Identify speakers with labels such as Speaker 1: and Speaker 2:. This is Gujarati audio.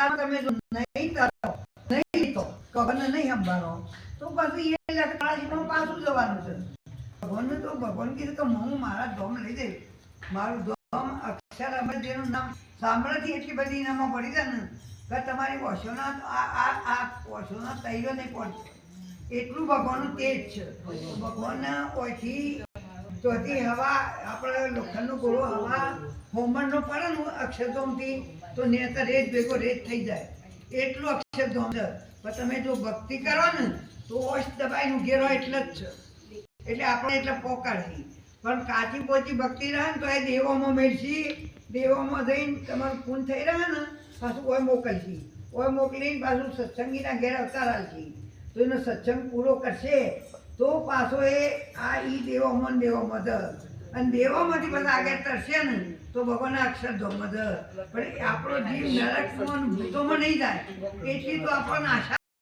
Speaker 1: અવતાર તમે જો નહીં કરો નહીં તો કબરને નહીં સંભાળો તો પછી એ લખતાજીમાં પાછું જવાનું છે. ભગવાનને તો, ભગવાન કીધું કે હું મારા ધોમ લઈ જઈશ. મારું ધોમ અક્ષર અમે જેનું નામ સાંભળથી એટલી બધી એનામાં પડી જાય ને, કે તમારી વોશોના આ આ આ વોશોના તૈયો નહીં પહોંચે એટલું ભગવાનનું તેજ છે. ભગવાનના ઓયથી ચોથી હવા, આપણે લોખંડનો ગોળો હવા હોમણનો પડે ને તો નેતર રેત ભેગો રેત થઈ જાય. એટલું અક્ષરધોમ પણ તમે જો ભક્તિ કરો ને, તો ઓશ દબાઈનું ઘેરો એટલે જ છે. એટલે આપણે એટલે પોકાડશી પણ કાચી પોચી ભક્તિ રહે ને તો એ દેવોમાં મેળશી, દેવોમાં જઈને તમારું ખૂન થઈ રહે ને, પાછું ઓય મોકલશી. ઓય મોકલીને પાછું સત્સંગીના ઘેર અવતાર આવશી તો એનો સત્સંગ પૂરો કરશે. તો પાછો એ આ ઈ દેવો મન દેવો જ. અને દેવામાંથી બધા આગળ તરશે ને, તો ભગવાનના અક્ષરધામમાં જ. પણ આપણો જીવ નરકમાં ને ભૂતોમાં નહીં જાય. એટલી તો આપણને આશા